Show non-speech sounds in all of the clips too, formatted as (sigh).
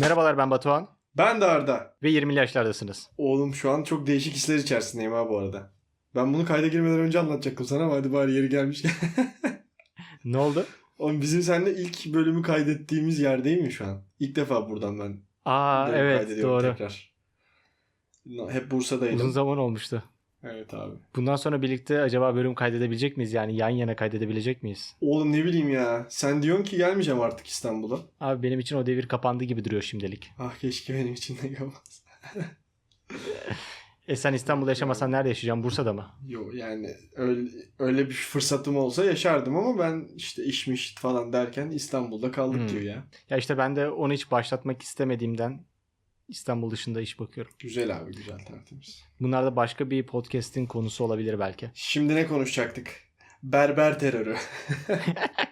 Merhabalar ben Batuhan Ben de Arda. ve 20'li yaşlardasınız. Oğlum şu an çok değişik hisler içerisindeyim ha bu arada. Ben bunu kayda girmeden önce anlatacaktım sana ama hadi bari yeri gelmişken. (laughs) Ne oldu? Oğlum bizim seninle ilk bölümü kaydettiğimiz yer değil mi şu an? İlk defa buradan ben Aa evet doğru. tekrar. Hep Bursa'daydım. Uzun zaman olmuştu. Evet abi. Bundan sonra birlikte acaba bölüm kaydedebilecek miyiz? Yani yan yana kaydedebilecek miyiz? Oğlum ne bileyim ya. Sen diyorsun ki gelmeyeceğim artık İstanbul'a. Abi benim için o devir kapandı gibi duruyor şimdilik. Ah keşke benim için de gelmez. (laughs) E sen İstanbul'da yaşamasan nerede yaşayacaksın? Bursa'da mı? Yok yani öyle, öyle bir fırsatım olsa yaşardım ama ben işte işmiş falan derken İstanbul'da kaldık Hmm. diyor ya. Ya işte ben de onu hiç başlatmak istemediğimden İstanbul dışında iş bakıyorum. Güzel abi güzel tertemiz. Bunlar da başka bir podcast'in konusu olabilir belki. Şimdi ne konuşacaktık? Berber terörü. (laughs)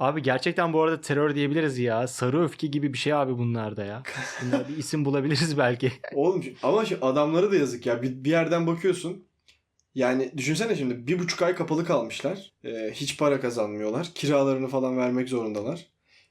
Abi gerçekten bu arada terör diyebiliriz ya. Sarı öfke gibi bir şey abi bunlar da ya. Bunlara bir isim bulabiliriz belki. (laughs) Oğlum ama şu adamlara da yazık ya. Bir, bir yerden bakıyorsun. Yani düşünsene şimdi bir buçuk ay kapalı kalmışlar. Ee, hiç para kazanmıyorlar. Kiralarını falan vermek zorundalar.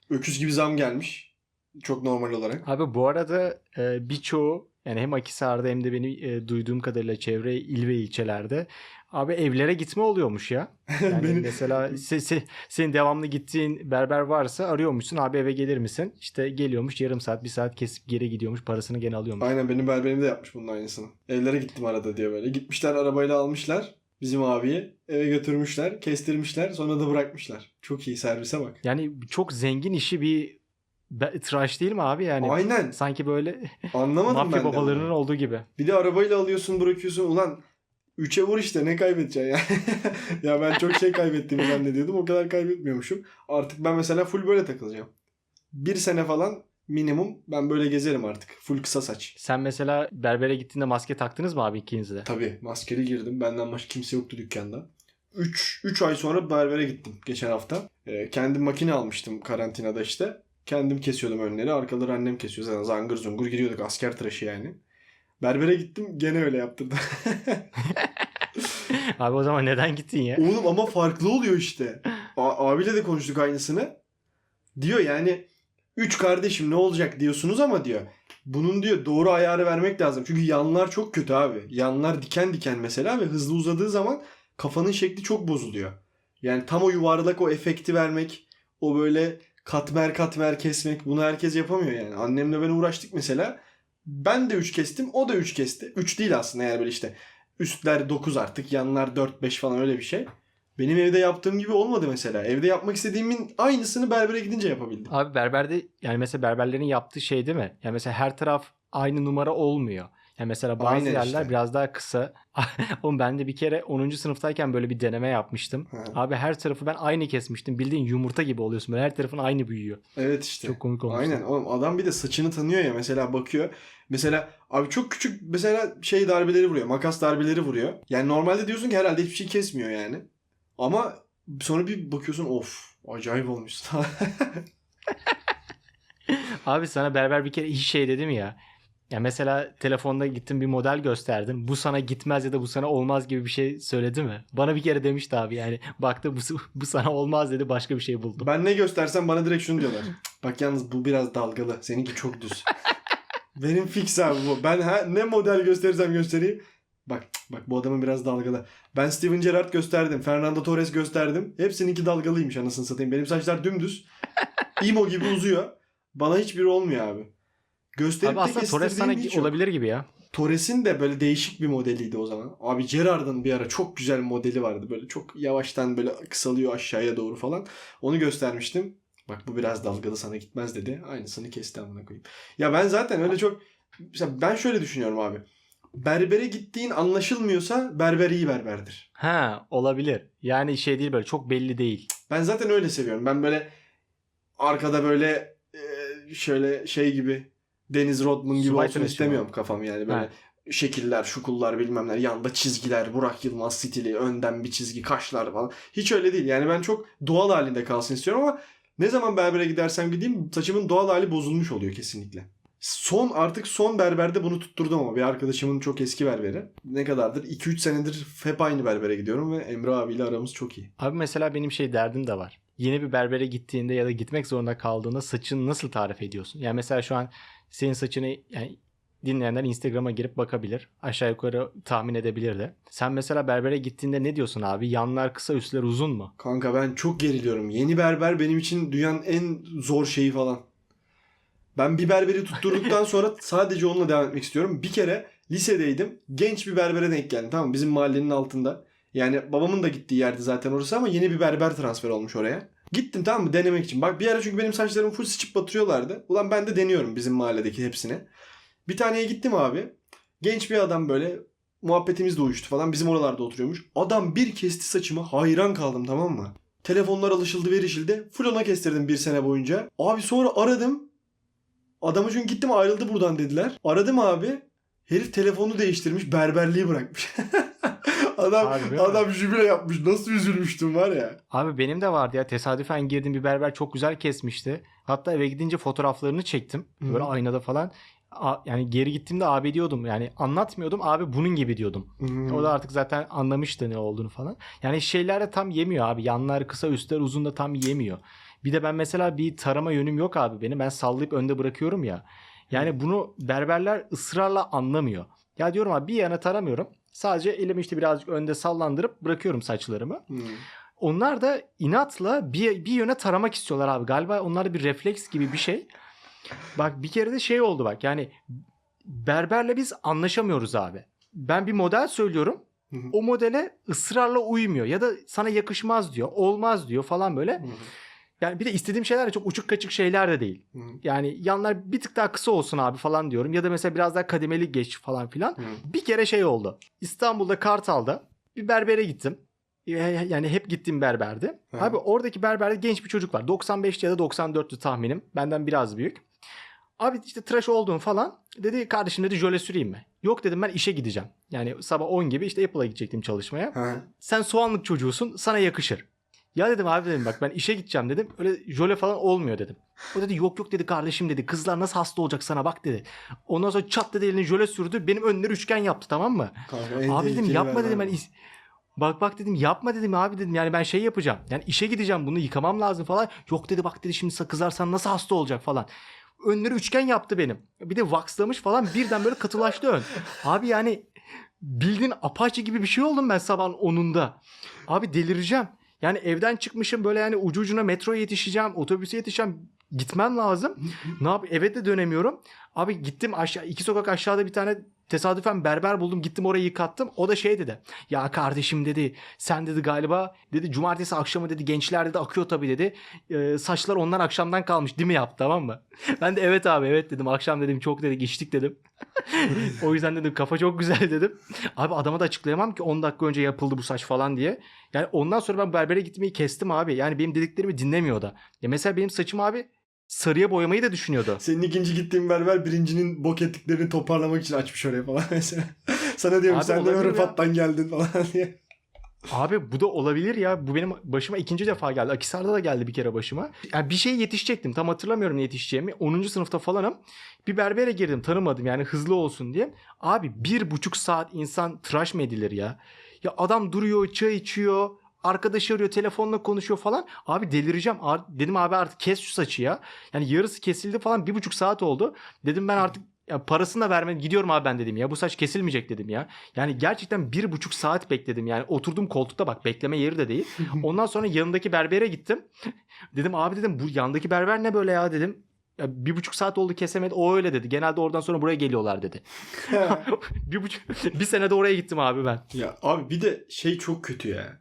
Öküz gibi zam gelmiş. Çok normal olarak. Abi bu arada e, birçoğu yani hem Akhisar'da hem de benim e, duyduğum kadarıyla çevre il ve ilçelerde abi evlere gitme oluyormuş ya. (laughs) Yani Benim- mesela se- se- senin devamlı gittiğin berber varsa arıyormuşsun abi eve gelir misin? İşte geliyormuş yarım saat bir saat kesip geri gidiyormuş parasını gene alıyormuş. Aynen benim berberim de yapmış bunun aynısını. Evlere gittim arada diye böyle. Gitmişler arabayla almışlar bizim abiyi. Eve götürmüşler, kestirmişler, sonra da bırakmışlar. Çok iyi servise bak. Yani çok zengin işi bir be- tıraş değil mi abi yani? Aynen. Sanki böyle Anlamadım ben mafya de. babalarının bunu. olduğu gibi. Bir de arabayla alıyorsun bırakıyorsun. Ulan 3'e vur işte ne kaybedeceksin ya. (laughs) ya ben çok şey kaybettiğimi zannediyordum. O kadar kaybetmiyormuşum. Artık ben mesela full böyle takılacağım. Bir sene falan minimum ben böyle gezerim artık. Full kısa saç. Sen mesela berbere gittiğinde maske taktınız mı abi ikiniz de? Tabii maskeli girdim. Benden başka kimse yoktu dükkanda. 3 3 ay sonra berbere gittim geçen hafta. Ee, kendim makine almıştım karantinada işte. Kendim kesiyordum önleri. Arkaları annem kesiyor. Zaten zangır zungur giriyorduk. Asker tıraşı yani. Berbere gittim gene öyle yaptırdı. (laughs) Abi o zaman neden gittin ya? Oğlum ama farklı oluyor işte. A- abiyle de konuştuk aynısını. Diyor yani üç kardeşim ne olacak diyorsunuz ama diyor. Bunun diyor doğru ayarı vermek lazım. Çünkü yanlar çok kötü abi. Yanlar diken diken mesela ve hızlı uzadığı zaman kafanın şekli çok bozuluyor. Yani tam o yuvarlak o efekti vermek, o böyle katmer katmer kesmek bunu herkes yapamıyor yani. Annemle ben uğraştık mesela. Ben de 3 kestim, o da 3 kesti. 3 değil aslında yani böyle işte üstler 9 artık, yanlar 4-5 falan öyle bir şey. Benim evde yaptığım gibi olmadı mesela. Evde yapmak istediğimin aynısını berbere gidince yapabildim. Abi berberde yani mesela berberlerin yaptığı şey değil mi? Yani mesela her taraf aynı numara olmuyor. Yani mesela bazı Aynen yerler işte. biraz daha kısa. (laughs) Oğlum ben de bir kere 10. sınıftayken böyle bir deneme yapmıştım. Ha. Abi her tarafı ben aynı kesmiştim. Bildiğin yumurta gibi oluyorsun. Böyle her tarafın aynı büyüyor. Evet işte. Çok komik olmuştu. Aynen oğlum adam bir de saçını tanıyor ya mesela bakıyor. Mesela abi çok küçük mesela şey darbeleri vuruyor. Makas darbeleri vuruyor. Yani normalde diyorsun ki herhalde hiçbir şey kesmiyor yani. Ama sonra bir bakıyorsun of acayip olmuş. (laughs) Abi sana berber bir kere iyi şey dedim ya. Ya mesela telefonda gittin bir model gösterdin. Bu sana gitmez ya da bu sana olmaz gibi bir şey söyledi mi? Bana bir kere demişti abi yani. Baktı bu, bu sana olmaz dedi başka bir şey buldu. ben ne göstersem bana direkt şunu diyorlar. Bak yalnız bu biraz dalgalı. Seninki çok düz. (laughs) Benim fix abi bu. Ben ha, ne model gösterirsem göstereyim. Bak bak bu adamın biraz dalgalı. Ben Steven Gerrard gösterdim. Fernando Torres gösterdim. Hepsininki dalgalıymış anasını satayım. Benim saçlar dümdüz. imo gibi uzuyor. Bana hiçbiri olmuyor abi. Gösterip Abi aslında Torres sana olabilir gibi ya. Torres'in de böyle değişik bir modeliydi o zaman. Abi Gerrard'ın bir ara çok güzel modeli vardı. Böyle çok yavaştan böyle kısalıyor aşağıya doğru falan. Onu göstermiştim. Bak bu biraz dalgalı sana gitmez dedi. Aynısını kesti amına koyayım. Ya ben zaten öyle çok... Mesela ben şöyle düşünüyorum abi. Berbere gittiğin anlaşılmıyorsa berber iyi berberdir. Ha olabilir. Yani şey değil böyle çok belli değil. Ben zaten öyle seviyorum. Ben böyle arkada böyle şöyle şey gibi Deniz Rodman gibi olsun istemiyorum mı? kafam yani böyle Ha. şekiller, şukullar bilmemler, yanında çizgiler, Burak Yılmaz stili, önden bir çizgi, kaşlar falan. Hiç öyle değil. Yani ben çok doğal halinde kalsın istiyorum ama ne zaman berbere gidersem gideyim saçımın doğal hali bozulmuş oluyor kesinlikle. Son artık son berberde bunu tutturdum ama bir arkadaşımın çok eski berberi. Ne kadardır? 2-3 senedir hep aynı berbere gidiyorum ve Emre abiyle aramız çok iyi. Abi mesela benim şey derdim de var. Yeni bir berbere gittiğinde ya da gitmek zorunda kaldığında saçını nasıl tarif ediyorsun? Yani mesela şu an senin saçını yani dinleyenler Instagram'a girip bakabilir. Aşağı yukarı tahmin edebilir de. Sen mesela berbere gittiğinde ne diyorsun abi? Yanlar kısa üstler uzun mu? Kanka ben çok geriliyorum. Yeni berber benim için dünyanın en zor şeyi falan. Ben bir berberi tutturduktan (laughs) sonra sadece onunla devam etmek istiyorum. Bir kere lisedeydim. Genç bir berbere denk geldim. Tamam bizim mahallenin altında. Yani babamın da gittiği yerde zaten orası ama yeni bir berber transfer olmuş oraya. Gittim tamam mı denemek için. Bak bir ara çünkü benim saçlarımı full sıçıp batırıyorlardı. Ulan ben de deniyorum bizim mahalledeki hepsini. Bir taneye gittim abi. Genç bir adam böyle muhabbetimiz de uyuştu falan. Bizim oralarda oturuyormuş. Adam bir kesti saçımı hayran kaldım tamam mı? Telefonlar alışıldı verişildi. Full ona kestirdim bir sene boyunca. Abi sonra aradım. Adamı çünkü gittim ayrıldı buradan dediler. Aradım abi. Herif telefonu değiştirmiş berberliği bırakmış. (laughs) adam Harbi mi? adam jübile yapmış. Nasıl üzülmüştüm var ya. Abi benim de vardı ya tesadüfen girdim bir berber çok güzel kesmişti. Hatta eve gidince fotoğraflarını çektim. Böyle aynada falan. A- yani geri gittiğimde abi diyordum. Yani anlatmıyordum abi bunun gibi diyordum. Hmm. O da artık zaten anlamıştı ne olduğunu falan. Yani şeyler de tam yemiyor abi. Yanlar kısa üstler uzun da tam yemiyor. Bir de ben mesela bir tarama yönüm yok abi benim. Ben sallayıp önde bırakıyorum ya. Yani bunu berberler ısrarla anlamıyor. Ya diyorum abi bir yana taramıyorum. Sadece elimi işte birazcık önde sallandırıp bırakıyorum saçlarımı. Hmm. Onlar da inatla bir, bir yöne taramak istiyorlar abi. Galiba onlarda bir refleks gibi bir şey. Bak bir kere de şey oldu bak yani berberle biz anlaşamıyoruz abi. Ben bir model söylüyorum. Hı hı. O modele ısrarla uymuyor ya da sana yakışmaz diyor, olmaz diyor falan böyle. Hı hı. Yani bir de istediğim şeyler de çok uçuk kaçık şeyler de değil. Hı hı. Yani yanlar bir tık daha kısa olsun abi falan diyorum ya da mesela biraz daha kademeli geç falan filan. Hı. Bir kere şey oldu. İstanbul'da Kartal'da bir berbere gittim. Yani hep gittiğim berberdi. Hı. Abi oradaki berberde genç bir çocuk var. 95 ya da 94'tü tahminim. Benden biraz büyük. Abi işte tıraş oldum falan. Dedi kardeşim dedi jöle süreyim mi? Yok dedim ben işe gideceğim. Yani sabah 10 gibi işte Apple'a gidecektim çalışmaya. Ha. Sen soğanlık çocuğusun sana yakışır. Ya dedim abi dedim bak ben işe gideceğim dedim. Öyle jöle falan olmuyor dedim. O dedi yok yok dedi kardeşim dedi. Kızlar nasıl hasta olacak sana bak dedi. Ondan sonra çat dedi elini jöle sürdü. Benim önleri üçgen yaptı tamam mı? Kanka, Abi dedim yapma dedim ben is- Bak bak dedim yapma dedim abi dedim yani ben şey yapacağım. Yani işe gideceğim bunu yıkamam lazım falan. Yok dedi bak dedi şimdi kızarsan nasıl hasta olacak falan. Önleri üçgen yaptı benim. Bir de waxlamış falan birden böyle katılaştı ön. Abi yani bildiğin apaçı gibi bir şey oldum ben sabahın 10'unda. Abi delireceğim. Yani evden çıkmışım böyle yani ucu ucuna metroya yetişeceğim, otobüse yetişeceğim. Gitmem lazım. ne yap? Eve de dönemiyorum. Abi gittim aşağı iki sokak aşağıda bir tane tesadüfen berber buldum. Gittim orayı yıkattım. O da şey dedi. Ya kardeşim dedi. Sen dedi galiba dedi cumartesi akşamı dedi gençler dedi akıyor tabii dedi. Ee, saçlar ondan akşamdan kalmış değil mi yaptı tamam mı? (laughs) Ben de evet abi evet dedim. Akşam dedim çok dedik içtik dedim. (laughs) o yüzden dedim kafa çok güzel dedim. Abi adama da açıklayamam ki 10 dakika önce yapıldı bu saç falan diye. Yani ondan sonra ben berbere gitmeyi kestim abi. Yani benim dediklerimi dinlemiyor da. Ya mesela benim saçım abi sarıya boyamayı da düşünüyordu. Senin ikinci gittiğin berber birincinin bok ettiklerini toparlamak için açmış oraya falan (laughs) mesela. Sana diyorum Abi sen de. Rıfat'tan geldin falan (laughs) diye. Abi bu da olabilir ya. Bu benim başıma ikinci defa geldi. Akisar'da da geldi bir kere başıma. Yani bir şeye yetişecektim. Tam hatırlamıyorum ne yetişeceğimi. 10. sınıfta falanım. Bir berbere girdim. Tanımadım yani hızlı olsun diye. Abi bir buçuk saat insan tıraş mı edilir ya? Ya adam duruyor, çay içiyor. Arkadaşı arıyor, telefonla konuşuyor falan. Abi delireceğim. Dedim abi artık kes şu saçı ya. Yani yarısı kesildi falan. Bir buçuk saat oldu. Dedim ben artık ya parasını da vermem. Gidiyorum abi ben dedim ya. Bu saç kesilmeyecek dedim ya. Yani gerçekten bir buçuk saat bekledim. Yani oturdum koltukta bak bekleme yeri de değil. Ondan sonra yanındaki berbere gittim. (laughs) dedim abi dedim bu yandaki berber ne böyle ya dedim. Ya bir buçuk saat oldu kesemedi. O öyle dedi. Genelde oradan sonra buraya geliyorlar dedi. (laughs) bir buçuk bir senede oraya gittim abi ben. ya abi bir de şey çok kötü ya.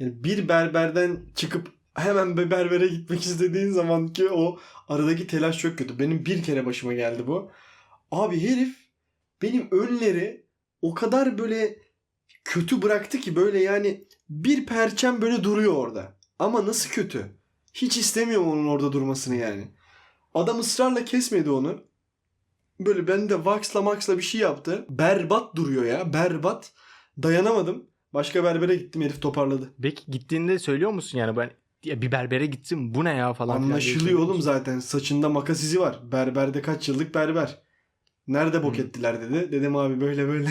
Yani bir berberden çıkıp hemen bir berbere gitmek (laughs) istediğin zaman ki o aradaki telaş çok kötü. Benim bir kere başıma geldi bu. Abi herif benim önleri o kadar böyle kötü bıraktı ki böyle yani bir perçem böyle duruyor orada. Ama nasıl kötü? Hiç istemiyorum onun orada durmasını yani. Adam ısrarla kesmedi onu. Böyle ben de waxla maxla bir şey yaptı. Berbat duruyor ya. Berbat. Dayanamadım. Başka berbere gittim herif toparladı. Peki gittiğinde söylüyor musun yani ben ya bir berbere gittim bu ne ya falan. Anlaşılıyor söylüyor oğlum zaten. Saçında makas izi var. Berberde kaç yıllık berber. Nerede bok Hı. ettiler dedi. Dedim abi böyle böyle.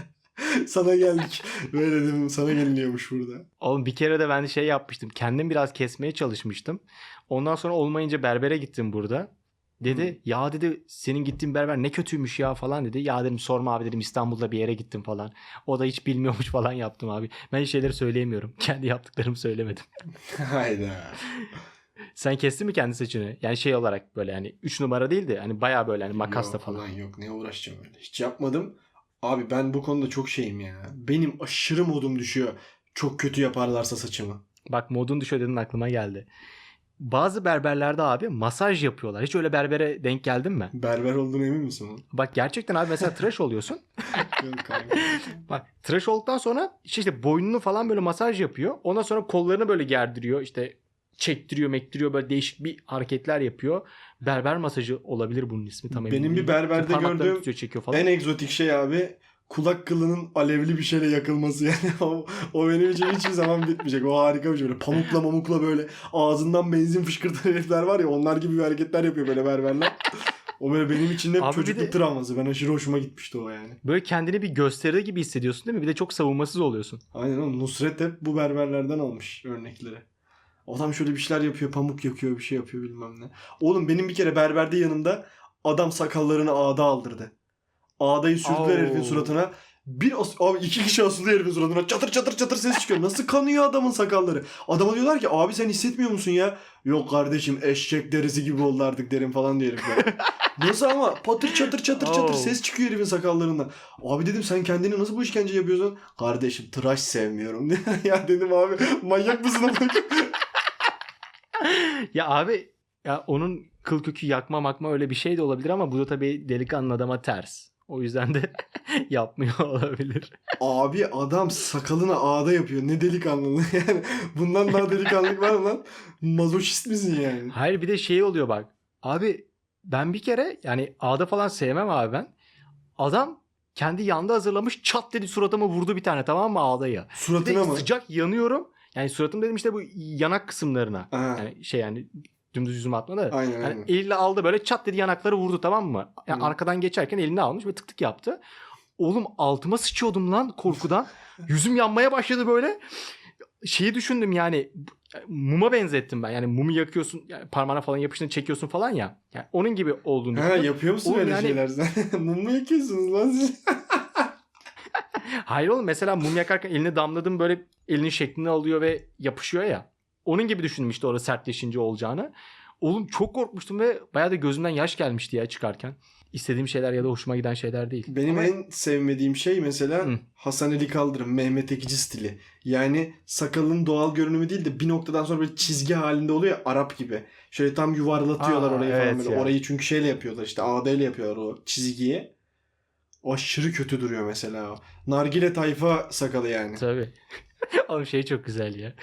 (laughs) sana geldik. Böyle dedim sana geliniyormuş burada. Oğlum bir kere de ben şey yapmıştım. Kendim biraz kesmeye çalışmıştım. Ondan sonra olmayınca berbere gittim burada. Dedi Hı. ya dedi senin gittiğin berber ne kötüymüş ya falan dedi. Ya dedim sorma abi dedim İstanbul'da bir yere gittim falan. O da hiç bilmiyormuş (laughs) falan yaptım abi. Ben şeyleri söyleyemiyorum. (laughs) Kendi yaptıklarımı söylemedim. (laughs) Hayda. Sen kestin mi kendi saçını? Yani şey olarak böyle hani 3 numara değil de hani baya böyle hani makasla falan. ulan yok ne uğraşacağım öyle. Hiç yapmadım. Abi ben bu konuda çok şeyim ya. Benim aşırı modum düşüyor. Çok kötü yaparlarsa saçımı. Bak modun düşüyor dedin aklıma geldi. Bazı berberlerde abi masaj yapıyorlar. Hiç öyle berbere denk geldin mi? Berber olduğuna emin misin? Bak gerçekten abi mesela tıraş oluyorsun. (laughs) Bak tıraş olduktan sonra işte, işte boynunu falan böyle masaj yapıyor. Ondan sonra kollarını böyle gerdiriyor. İşte çektiriyor, mektiriyor böyle değişik bir hareketler yapıyor. Berber masajı olabilir bunun ismi tam emin Benim bir berberde gördüğüm tutuyor, çekiyor falan. en egzotik şey abi kulak kılının alevli bir şeyle yakılması yani (laughs) o, o benim için hiçbir zaman bitmeyecek. O harika bir şey böyle pamukla mamukla böyle ağzından benzin fışkırtan herifler var ya onlar gibi bir hareketler yapıyor böyle berberler. O böyle benim için hep Abi çocukluk de- travması. Ben aşırı hoşuma gitmişti o yani. Böyle kendini bir gösteri gibi hissediyorsun değil mi? Bir de çok savunmasız oluyorsun. Aynen oğlum Nusret hep bu berberlerden almış örnekleri. Adam şöyle bir şeyler yapıyor, pamuk yakıyor, bir şey yapıyor bilmem ne. Oğlum benim bir kere berberde yanımda adam sakallarını ağda aldırdı. Ağdayı sürdüler Oo. herifin suratına. Bir as- abi iki kişi asılıyor herifin suratına. Çatır çatır çatır ses çıkıyor. Nasıl kanıyor adamın sakalları? Adama diyorlar ki abi sen hissetmiyor musun ya? Yok kardeşim eşek derisi gibi oldu artık derim falan diyor herifler. (laughs) Nasıl ama patır çatır çatır çatır Oo. ses çıkıyor herifin sakallarından. Abi dedim sen kendini nasıl bu işkence yapıyorsun? Kardeşim tıraş sevmiyorum. (laughs) ya dedim abi manyak mısın? amına? (laughs) ya abi ya onun kıl kökü yakma makma öyle bir şey de olabilir ama bu da tabii delikanlı adama ters. O yüzden de (laughs) yapmıyor (laughs) olabilir. abi adam sakalını ağda yapıyor. Ne delikanlı. (laughs) yani bundan daha delikanlık var mı lan? Mazoşist misin yani? Hayır bir de şey oluyor bak. Abi ben bir kere yani ağda falan sevmem abi ben. Adam kendi yanda hazırlamış çat dedi suratıma vurdu bir tane tamam mı de Suratına mı? sıcak yanıyorum. Yani suratım dedim işte bu yanak kısımlarına. Aha, Yani şey yani dümdüz yüzüme atmadı. aynen Yani aynen. eliyle aldı böyle çat dedi yanakları vurdu tamam mı? Yani Hı. arkadan geçerken elini almış ve tık tık yaptı. Oğlum altıma sıçıyordum lan korkudan. (laughs) Yüzüm yanmaya başladı böyle. Şeyi düşündüm yani muma benzettim ben. Yani mumu yakıyorsun yani parmağına falan yapışını çekiyorsun falan ya. Yani onun gibi olduğunu Ha yapıyor musun Oğlum öyle yani- şeyler sen? (laughs) Mum mu yakıyorsunuz lan siz? (laughs) Hayır oğlum mesela mum yakarken eline damladım böyle elinin şeklini alıyor ve yapışıyor ya. Onun gibi düşündüm işte orada sertleşince olacağını. Oğlum çok korkmuştum ve bayağı da gözümden yaş gelmişti ya çıkarken. İstediğim şeyler ya da hoşuma giden şeyler değil. Benim Ama- en sevmediğim şey mesela Hı. Hasan Ali Kaldırım, Mehmet Ekici stili. Yani sakalın doğal görünümü değil de bir noktadan sonra böyle çizgi halinde oluyor ya, Arap gibi. Şöyle tam yuvarlatıyorlar Aa, orayı falan evet böyle. ya. Orayı çünkü şeyle yapıyorlar işte ağdayla yapıyorlar o çizgiyi. O aşırı kötü duruyor mesela o. Nargile tayfa sakalı yani. Tabii. (laughs) Oğlum şey çok güzel ya.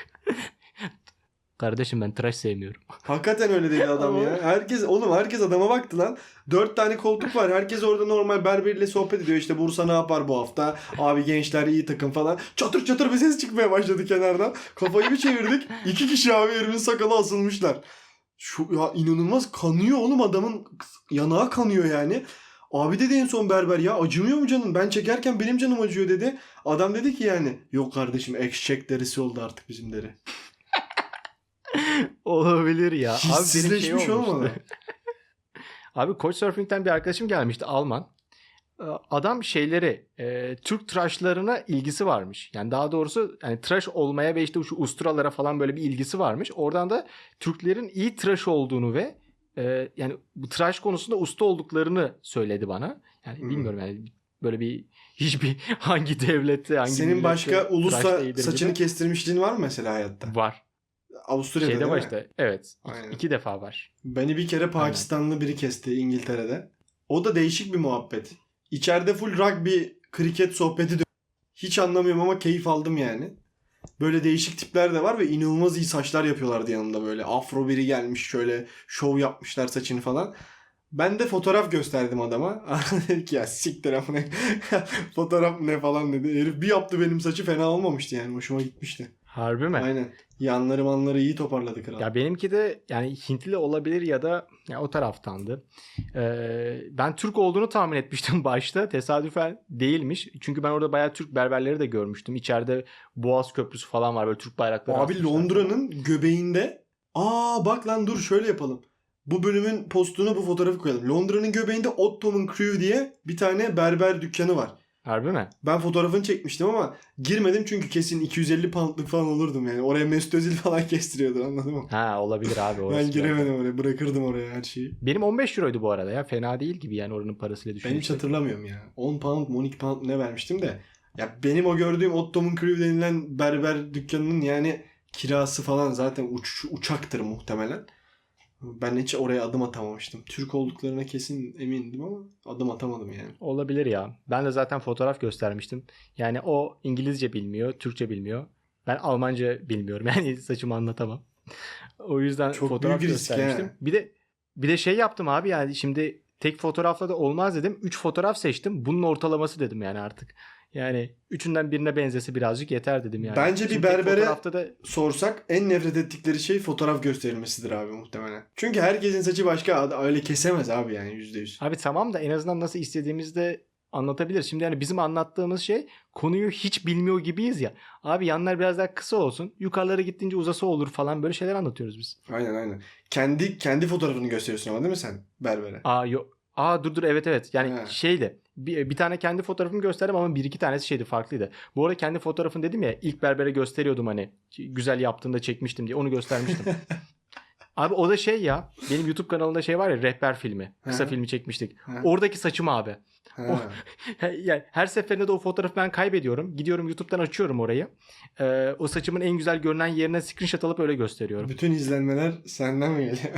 Kardeşim ben tıraş sevmiyorum. (laughs) Hakikaten öyle dedi adam ya. Herkes oğlum herkes adama baktı lan. Dört tane koltuk var. Herkes orada normal berberiyle sohbet ediyor. İşte Bursa ne yapar bu hafta? Abi gençler iyi takım falan. Çatır çatır bir ses çıkmaya başladı kenardan. Kafayı bir çevirdik. İki kişi abi herifin sakalı asılmışlar. Şu ya inanılmaz kanıyor oğlum adamın yanağı kanıyor yani. Abi dedi en son berber ya acımıyor mu canın? Ben çekerken benim canım acıyor dedi. Adam dedi ki yani yok kardeşim eşek derisi oldu artık bizim deri. (laughs) Olabilir ya. Abi benim şey olmuştu. olmadı. (laughs) Abi Couchsurfing'den bir arkadaşım gelmişti Alman. Ee, Adam şeyleri e, Türk tıraşlarına ilgisi varmış. Yani daha doğrusu yani tıraş olmaya ve işte şu usturalara falan böyle bir ilgisi varmış. Oradan da Türklerin iyi tıraş olduğunu ve e, yani bu tıraş konusunda usta olduklarını söyledi bana. Yani Hmm. bilmiyorum yani böyle bir hiçbir (laughs) hangi devlette hangi Senin başka ulusa saçını kestirmişliğin var mı mesela hayatta? var. Avusturya'da Şeyde değil mi? başta evet Aynen. iki defa var. Beni bir kere Pakistanlı biri kesti İngiltere'de. O da değişik bir muhabbet. İçeride full rugby, kriket sohbeti dö- Hiç anlamıyorum ama keyif aldım yani. Böyle değişik tipler de var ve inanılmaz iyi saçlar yapıyorlardı yanımda böyle. Afro biri gelmiş şöyle şov yapmışlar saçını falan. Ben de fotoğraf gösterdim adama. (laughs) dedi ki ya siktir amına. (laughs) fotoğraf ne falan dedi. Herif bir yaptı benim saçı fena olmamıştı yani. Hoşuma gitmişti. Harbi mi? Aynen. Yanları manları iyi toparladı kral. Ya benimki de yani Hintli olabilir ya da ya o taraftandı. Ee, ben Türk olduğunu tahmin etmiştim (laughs) başta. Tesadüfen değilmiş. Çünkü ben orada bayağı Türk berberleri de görmüştüm. İçeride Boğaz Köprüsü falan var böyle Türk bayrakları. Abi. Londra'nın göbeğinde aa bak lan dur şöyle yapalım. Bu bölümün postuna bu fotoğrafı koyalım. Londra'nın göbeğinde Ottoman Crew diye bir tane berber dükkanı var. Harbi mi? Ben fotoğrafını çekmiştim ama girmedim çünkü kesin 250 poundlık falan olurdum yani. Oraya Mesut Özil falan (laughs) kestiriyordu anladın mı? Ha olabilir abi. orası ben giremedim oraya bırakırdım oraya her şeyi. Benim 15 euroydu bu arada ya. Fena değil gibi yani oranın parasıyla Ben hiç düşünürsek. hatırlamıyorum ya. 10 pound 12 pound ne vermiştim de. Ya benim o gördüğüm Ottoman Crew denilen berber dükkanının yani kirası falan zaten uç, uçaktır muhtemelen. Ben hiç oraya adım atamamıştım. Türk olduklarına kesin emindim ama adım atamadım yani. Olabilir ya. Ben de zaten fotoğraf göstermiştim. Yani o İngilizce bilmiyor, Türkçe bilmiyor. Ben Almanca bilmiyorum. (laughs) Yani saçımı anlatamam. o yüzden Çok fotoğraf göstermiştim. he. Bir de bir de şey yaptım abi yani şimdi tek fotoğrafla da olmaz dedim. 3 fotoğraf seçtim. Bunun ortalaması dedim yani artık. Yani üçünden birine benzesi birazcık yeter dedim yani. Bence bir Şimdi berbere- da Sorsak en nefret ettikleri şey fotoğraf gösterilmesidir abi muhtemelen. Çünkü herkesin saçı başka öyle kesemez abi yani %100. Abi tamam da en azından nasıl istediğimizi de anlatabilir. Şimdi yani bizim anlattığımız şey konuyu hiç bilmiyor gibiyiz ya. Abi yanlar biraz daha kısa olsun. Yukarılara gittiğince uzası olur falan böyle şeyler anlatıyoruz biz. Aynen aynen. Kendi kendi fotoğrafını gösteriyorsun ama değil mi sen berbere? Aa yok. Aa dur dur evet evet. Yani He. şeydi. Bir, bir tane kendi fotoğrafımı gösterdim ama bir iki tanesi şeydi farklıydı. Bu arada kendi fotoğrafın dedim ya ilk berbere gösteriyordum hani güzel yaptığında çekmiştim diye onu göstermiştim. (laughs) abi o da şey ya benim YouTube kanalında şey var ya rehber filmi. Kısa filmi çekmiştik. Oradaki saçım abi. Ha. (laughs) yani her seferinde de o fotoğrafı ben kaybediyorum. Gidiyorum YouTube'dan açıyorum orayı. Ee, o saçımın en güzel görünen yerine screenshot alıp öyle gösteriyorum. Bütün izlenmeler senden mi geliyor?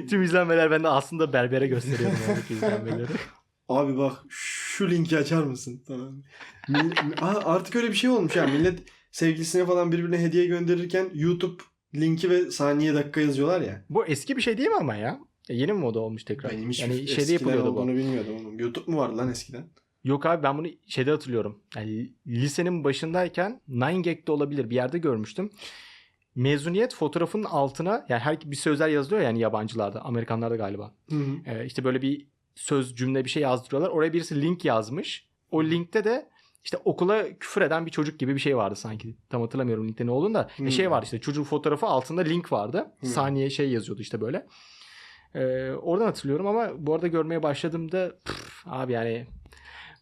(laughs) Tüm izlenmeler bende aslında berbere gösteriyorum oradaki izlenmeleri. Abi bak şu linki açar mısın? Tamam. Artık öyle bir şey olmuş ya. Millet sevgilisine falan birbirine hediye gönderirken YouTube linki ve saniye dakika yazıyorlar ya. Bu eski bir şey değil mi ama ya? Yeni mi moda olmuş tekrar? Benim hiç yani eskiden şeyde yapılıyordu bu. bilmiyordum oğlum. YouTube mu vardı lan eskiden? Yok abi ben bunu şeyde hatırlıyorum. Yani lisenin başındayken 9gag'de olabilir bir yerde görmüştüm. Mezuniyet fotoğrafının altına yani her bir sözler yazılıyor yani yabancılarda, Amerikanlarda galiba. Hı hı. Ee, işte böyle bir söz cümle bir şey yazdırıyorlar. Oraya birisi link yazmış. O linkte de işte okula küfür eden bir çocuk gibi bir şey vardı sanki. Tam hatırlamıyorum linkte ne olduğunu da. Hmm. E şey vardı işte çocuğun fotoğrafı altında link vardı. Hmm. Saniye şey yazıyordu işte böyle. Ee, oradan hatırlıyorum ama bu arada görmeye başladığımda püf, abi yani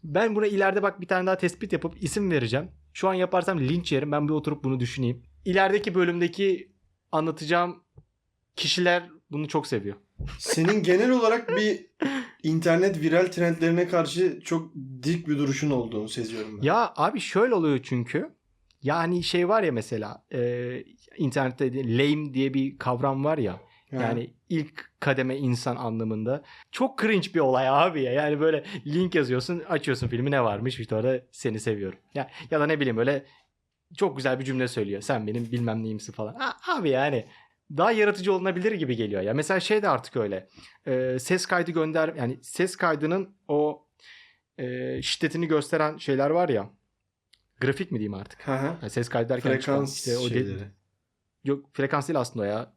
ben buna ileride bak bir tane daha tespit yapıp isim vereceğim. Şu an yaparsam linç yerim. Ben bir oturup bunu düşüneyim. İlerideki bölümdeki anlatacağım kişiler bunu çok seviyor. Senin genel olarak bir internet viral trendlerine karşı çok dik bir duruşun olduğunu seziyorum ben. Ya abi şöyle oluyor çünkü. Yani şey var ya mesela e, internette lame diye bir kavram var ya. Ha. Yani ilk kademe insan anlamında. Çok cringe bir olay abi ya. Yani böyle link yazıyorsun açıyorsun filmi ne varmış işte orada seni seviyorum. Ya, ya da ne bileyim öyle çok güzel bir cümle söylüyor. Sen benim bilmem neyimsin falan. A- abi yani daha yaratıcı olunabilir gibi geliyor ya. Mesela şey de artık öyle. E, ses kaydı gönder yani ses kaydının o e, şiddetini gösteren şeyler var ya. Grafik mi diyeyim artık? Hı hı. Yani ses kaydı derken Frekans işte o de- şeyleri. yok frekans değil aslında ya.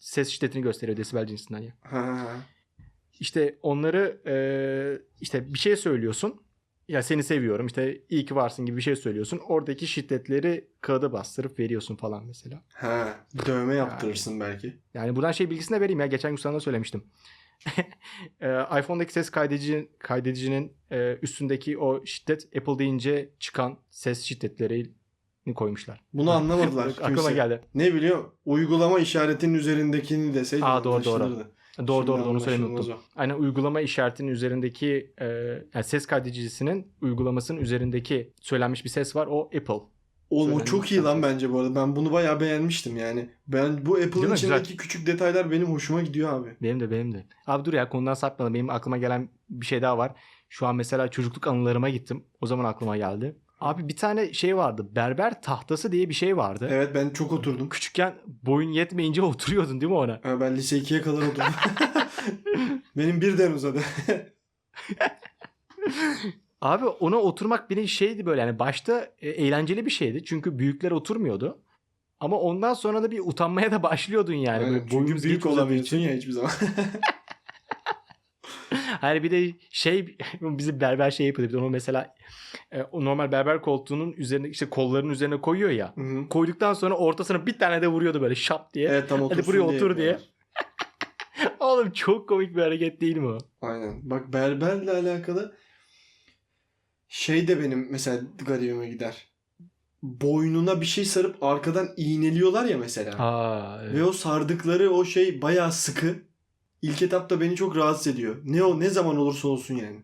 Ses şiddetini gösteriyor desibel cinsinden ya. Ha. İşte onları e, işte bir şey söylüyorsun. Ya seni seviyorum işte iyi ki varsın gibi bir şey söylüyorsun. Oradaki şiddetleri kağıda bastırıp veriyorsun falan mesela. Ha, dövme yaptırırsın belki. Yani buradan şey bilgisini de vereyim ya. Geçen gün sana söylemiştim. (laughs) iPhone'daki ses kaydedici, kaydedicinin üstündeki o şiddet Apple deyince çıkan ses şiddetlerini koymuşlar. Bunu anlamadılar (laughs) Aklıma kimse. geldi. Ne biliyor? Uygulama işaretinin üzerindekini deseydin Aa, doğru, doğru. Doğru Şimdi doğru onu söylemeyi unuttum. Aynen uygulama işaretinin üzerindeki e, yani ses kaydedicisinin uygulamasının üzerindeki söylenmiş bir ses var. O Apple. Oğlum o çok iyi lan bence bu arada. Ben bunu bayağı beğenmiştim yani. Ben bu Apple'ın içindeki Güzel. küçük detaylar benim hoşuma gidiyor abi. Benim de benim de. Abi dur ya konudan sapmayalım. Benim aklıma gelen bir şey daha var. Şu an mesela çocukluk anılarıma gittim. O zaman aklıma geldi. Abi bir tane şey vardı. Berber tahtası diye bir şey vardı. Evet ben çok oturdum. Küçükken boyun yetmeyince (laughs) oturuyordun değil mi ona? Ha, ben lise 2'ye kadar oturdum. (laughs) benim birden uzadı. (laughs) Abi ona oturmak benim şeydi böyle yani başta e, eğlenceli bir şeydi. Çünkü büyükler oturmuyordu. Ama ondan sonra da bir utanmaya da başlıyordun yani. Aynen, Böyle çünkü büyük olamıyorsun ya hiçbir zaman. (laughs) Hani bir de şey (laughs) bizi berber şey de Onu mesela e, o normal berber koltuğunun üzerine işte kollarının üzerine koyuyor ya. Hı hı. Koyduktan sonra ortasına bir tane de vuruyordu böyle şap diye. evet tam otursun buraya otur diye. yapıyorlar. (laughs) Oğlum çok komik bir hareket değil mi o? Aynen. Bak berberle alakalı şey de benim mesela garibime gider. Boynuna bir şey sarıp arkadan iğneliyorlar ya mesela. Aa, Ve o sardıkları o şey bayağı sıkı. İlk etapta beni çok rahatsız ediyor. Ne o ne zaman olursa olsun yani.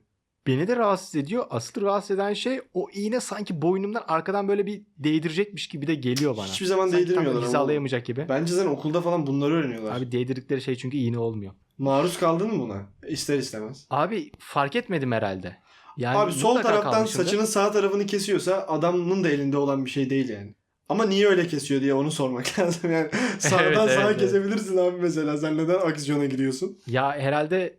Beni de rahatsız ediyor. Asıl rahatsız eden şey o iğne sanki boynumdan arkadan böyle bir değdirecekmiş gibi de geliyor bana. Hiçbir zaman Sanki değdirmiyorlar. ama. hizalayamayacak gibi. Bence zaten okulda falan bunları öğreniyorlar. Abi değdirdikleri şey çünkü iğne olmuyor. Maruz kaldın mı buna? İster istemez. Abi fark etmedim herhalde. Yani Abi sol taraftan kalmışımdır. saçının sağ tarafını kesiyorsa adamın da elinde olan bir şey değil yani. Ama niye öyle kesiyor diye onu sormak (laughs) lazım yani. Sağdan Evet, sağa evet, evet. kesebilirsin abi mesela. Sen neden aksiyona giriyorsun? Ya herhalde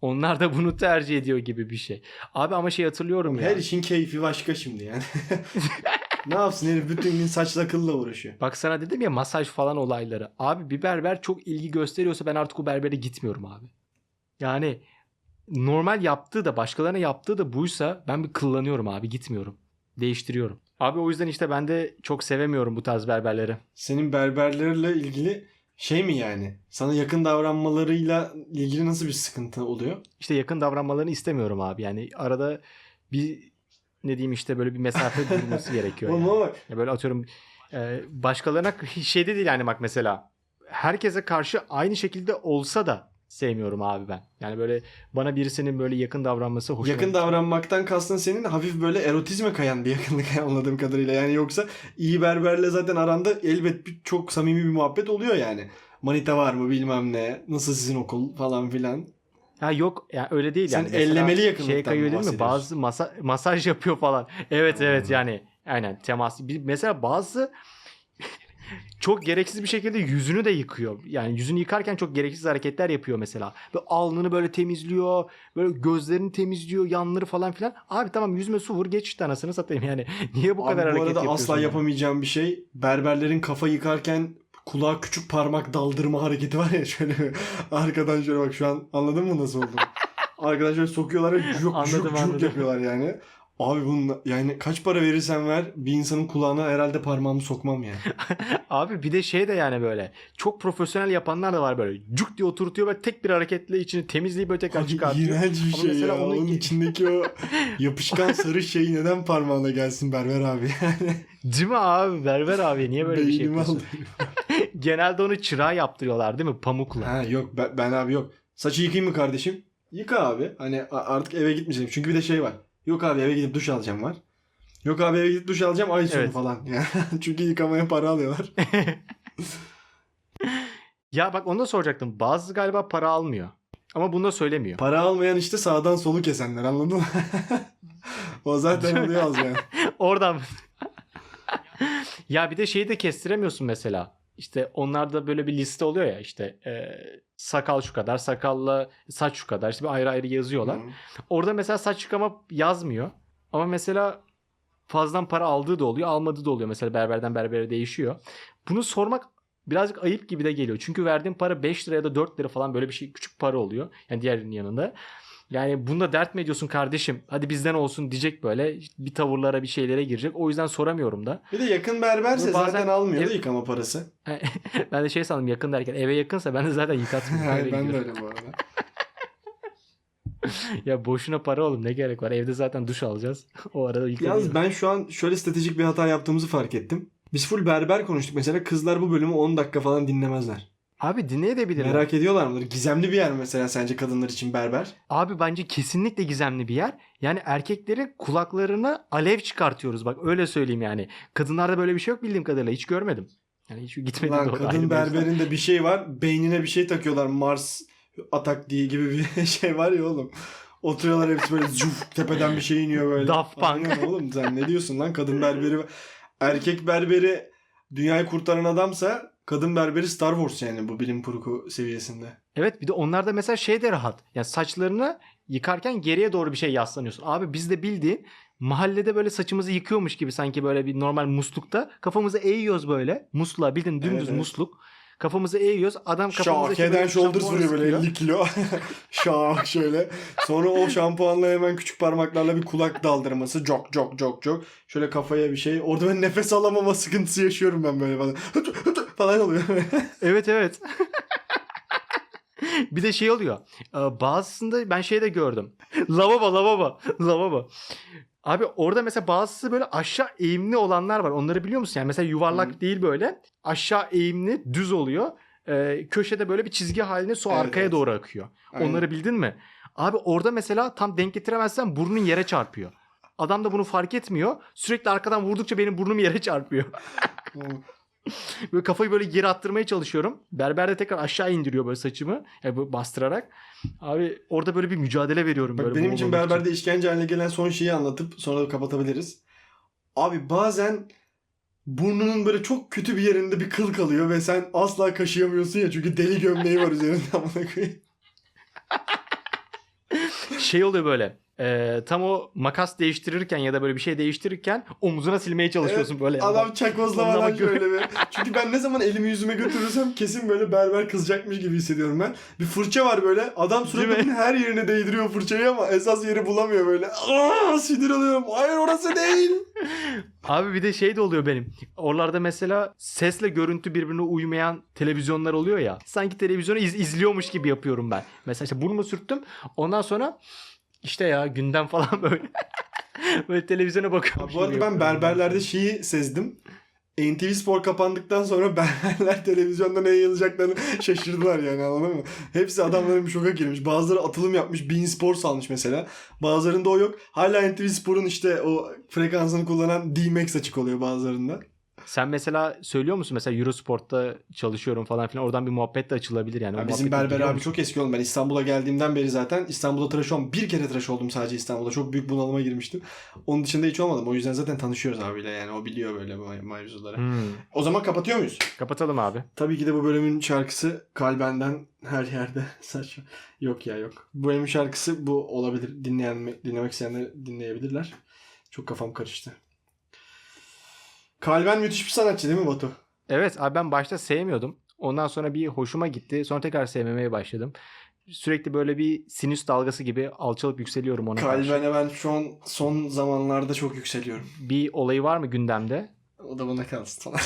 onlar da bunu tercih ediyor gibi bir şey. Abi ama şey hatırlıyorum ya. Her işin keyfi başka şimdi yani. (laughs) ne yapsın herif bütün gün saçla kılla uğraşıyor. Bak sana dedim ya masaj falan olayları. Abi bir berber çok ilgi gösteriyorsa ben artık o berbere gitmiyorum abi. Yani normal yaptığı da başkalarına yaptığı da buysa ben bir kıllanıyorum abi gitmiyorum. Değiştiriyorum. Abi o yüzden işte ben de çok sevemiyorum bu tarz berberleri. Senin berberlerle ilgili şey mi yani? Sana yakın davranmalarıyla ilgili nasıl bir sıkıntı oluyor? İşte yakın davranmalarını istemiyorum abi. Yani arada bir ne diyeyim işte böyle bir mesafe (laughs) durması gerekiyor. Yani. ama Ya böyle atıyorum e, başkalarına şey de değil yani bak mesela herkese karşı aynı şekilde olsa da sevmiyorum abi ben. Yani böyle bana birisinin böyle yakın davranması hoşuma yakın gidiyor. davranmaktan kastın senin hafif böyle erotizme kayan bir yakınlık (laughs) anladığım kadarıyla. Yani yoksa iyi berberle zaten aranda elbet bir, çok samimi bir muhabbet oluyor yani. Manita var mı bilmem ne. Nasıl sizin okul falan filan. Ha yok yani öyle değil Sen yani. Mesela ellemeli yakınlıktan Şeye kayıyor değil mi? Bazı masa, masaj yapıyor falan. Evet evet yani aynen temas. Mesela bazı çok gereksiz bir şekilde yüzünü de yıkıyor. Yani yüzünü yıkarken çok gereksiz hareketler yapıyor mesela. Ve alnını böyle temizliyor. Böyle gözlerini temizliyor. Yanları falan filan. Abi tamam yüzüme su vur geç işte anasını satayım yani. (laughs) Niye bu Abi kadar bu hareket arada yapıyorsun? asla yani? yapamayacağım bir şey. Berberlerin kafa yıkarken kulağa küçük parmak daldırma (laughs) hareketi var ya şöyle arkadan şöyle bak şu an anladın mı nasıl oldu? (laughs) arkadan şöyle sokuyorlar ve cuk cuk cuk yapıyorlar yani. Abi bunun yani kaç para verirsen ver bir insanın kulağına herhalde parmağımı sokmam yani. (laughs) Abi bir de şey de yani böyle çok profesyonel yapanlar da var böyle cuk diye oturtuyor ve tek bir hareketle içini temizleyip böyle tekrar Abi çıkartıyor. iğrenç bir Ama şey mesela ya. onu- Onun içindeki o (laughs) yapışkan sarı şey neden parmağına gelsin berber abi? Değil mi abi? Berber abi niye böyle bir şey Beynimi yapıyorsun? (laughs) Genelde onu çırağa yaptırıyorlar değil mi? Pamukla. Ha yok ben, ben abi yok. Saçı yıkayayım mı kardeşim? Yıka abi. Hani artık eve gitmeyeceğim. Çünkü bir de şey var. Yok abi eve gidip duş alacağım var. Yok abi eve gidip duş alacağım ay sonu Evet. falan. Yani (laughs) Çünkü yıkamaya para alıyorlar. (laughs) (laughs) ya bak onu da soracaktım. Bazı galiba para almıyor. Ama bunu da söylemiyor. Para almayan işte sağdan solu kesenler anladın mı? o zaten oluyor az yani. Oradan. ya bir de şeyi de kestiremiyorsun mesela. İşte onlarda böyle bir liste oluyor ya işte e, sakal şu kadar, sakalla saç şu kadar. İşte bir ayrı ayrı yazıyorlar. Hı. Orada mesela saç yıkama yazmıyor. Ama mesela fazladan para aldığı da oluyor, almadığı da oluyor. Mesela berberden berbere değişiyor. Bunu sormak birazcık ayıp gibi de geliyor. Çünkü verdiğin para 5 lira ya da 4 lira falan böyle bir şey küçük para oluyor. Yani diğerinin yanında. Yani bunda dert mi ediyorsun kardeşim? Hadi bizden olsun diyecek böyle. Bir tavırlara bir şeylere girecek. O yüzden soramıyorum da. Bir de yakın berberse bazen- zaten almıyor da Ev- yıkama parası. (laughs) ben de şey sandım yakın derken eve yakınsa ben de zaten yıkatmıyorum. Hayır (laughs) ben de öyle bu arada. (laughs) Ya boşuna para oğlum ne gerek var? Evde zaten duş alacağız. o arada yıkanıyor. Yalnız ben şu an şöyle stratejik bir hata yaptığımızı fark ettim. Biz full berber konuştuk mesela. Kızlar bu bölümü 10 dakika falan dinlemezler. Abi dinleyebilirler. Merak ediyorlar mıdır? Gizemli bir yer mi mesela sence kadınlar için berber? Abi bence kesinlikle gizemli bir yer. Yani erkeklerin kulaklarına alev çıkartıyoruz. Bak öyle söyleyeyim yani. Kadınlarda böyle bir şey yok bildiğim kadarıyla. Hiç görmedim. Yani hiç gitmedim Lan ayrı kadın bir berberinde bir şey var. Beynine bir şey takıyorlar. Mars atak diye gibi bir (laughs) şey var ya oğlum. Oturuyorlar hepsi böyle zuf tepeden bir şey iniyor böyle. Daft Punk. Oğlum sen ne diyorsun lan kadın berberi. Erkek berberi dünyayı kurtaran adamsa kadın berberi Star Wars yani bu bilim kurgu seviyesinde. Evet bir de onlarda mesela şey de rahat. Yani saçlarını yıkarken geriye doğru bir şey yaslanıyorsun. Abi biz de bildiğin mahallede böyle saçımızı yıkıyormuş gibi sanki böyle bir normal muslukta kafamızı eğiyoruz böyle. Musluğa bildiğin dümdüz Evet, evet. Kafamızı eğiyoruz. Adam kafamıza Şak, and shoulders vuruyor böyle sıkıyor. 50 kilo. (laughs) Şak şöyle. Sonra o şampuanla hemen küçük parmaklarla bir kulak daldırması. Cok cok cok cok. Şöyle kafaya bir şey. Orada ben nefes alamama sıkıntısı yaşıyorum ben böyle falan. falan oluyor. (laughs) Evet evet. bir de şey oluyor. Ee, Bazısında ben şey de gördüm. lavabo lavabo lavabo. Abi orada mesela bazısı böyle aşağı eğimli olanlar var. Onları biliyor musun? Yani mesela yuvarlak Hı. değil böyle. Aşağı eğimli düz oluyor. Ee, köşede böyle bir çizgi halinde su Evet, arkaya evet. doğru akıyor. Aynen. Onları bildin mi? Abi orada mesela tam denk getiremezsen burnun yere çarpıyor. Adam da bunu fark etmiyor. Sürekli arkadan vurdukça benim burnum yere çarpıyor. (laughs) (laughs) Böyle kafayı böyle geri attırmaya çalışıyorum. Berber de tekrar aşağı indiriyor böyle saçımı. Yani böyle bastırarak. Abi orada böyle bir mücadele veriyorum. Bak böyle benim için berberde işkence haline gelen son şeyi anlatıp sonra da kapatabiliriz. Abi bazen burnunun böyle çok kötü bir yerinde bir kıl kalıyor ve sen asla kaşıyamıyorsun ya çünkü deli gömleği var üzerinde amına koyayım. Şey oluyor böyle. E, tam o makas değiştirirken ya da böyle bir şey değiştirirken omuzuna silmeye çalışıyorsun böyle. Adam çakozlamadan şöyle bir. Çünkü ben ne zaman elimi yüzüme götürürsem kesin böyle berber kızacakmış gibi hissediyorum ben. Bir fırça var böyle. Adam suratının her yerine değdiriyor fırçayı ama esas yeri bulamıyor böyle. Aa, sinir oluyorum. Hayır orası değil. (laughs) Abi bir de şey de oluyor benim. Oralarda mesela sesle görüntü birbirine uymayan televizyonlar oluyor ya. Sanki televizyonu iz- izliyormuş gibi yapıyorum ben. Mesela işte burnumu sürttüm. Ondan sonra işte ya gündem falan (laughs) böyle. böyle televizyona bakıyorum. Abi bu arada ben berberlerde şeyi sezdim. NTV Spor kapandıktan sonra (laughs) berberler televizyonda ne yayılacaklarını (laughs) şaşırdılar yani anladın mı? Hepsi adamların bir şoka girmiş. Bazıları atılım yapmış. Bein Spor salmış mesela. Bazılarında o yok. Hala NTV Spor'un işte o frekansını kullanan D-Max açık oluyor bazılarında. Sen mesela söylüyor musun mesela Eurosport'ta çalışıyorum falan filan oradan bir muhabbet de açılabilir yani. O Ya bizim muhabbeti berber biliyor abi musun? çok eski oğlum. Ben İstanbul'a geldiğimden beri zaten İstanbul'da tıraş olmam. Bir kere tıraş oldum sadece İstanbul'da. Çok büyük bunalıma girmiştim. Onun dışında hiç olmadım. O yüzden zaten tanışıyoruz abiyle yani. O biliyor böyle bu mevzuları. Hmm. O zaman kapatıyor muyuz? Kapatalım abi. Tabii ki de bu bölümün şarkısı Kalben'den her yerde (laughs) saçma. Yok ya yok. Bu bölümün şarkısı bu olabilir. Dinleyen, dinlemek isteyenler dinleyebilirler. Çok kafam karıştı. Kalben müthiş bir sanatçı değil mi Batu? Evet abi ben başta sevmiyordum. Ondan sonra bir hoşuma gitti. Sonra tekrar sevmemeye başladım. Sürekli böyle bir sinüs dalgası gibi alçalıp yükseliyorum ona karşı. Kalben'e ben şu an son zamanlarda çok yükseliyorum. Bir olayı var mı gündemde? O da bana kalsın. (laughs)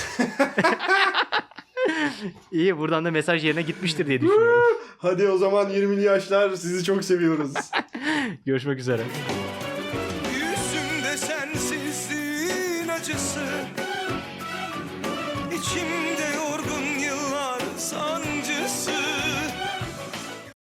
İyi buradan da mesaj yerine gitmiştir diye düşünüyorum. Hadi o zaman 20'li yaşlar sizi çok seviyoruz. (laughs) Görüşmek üzere.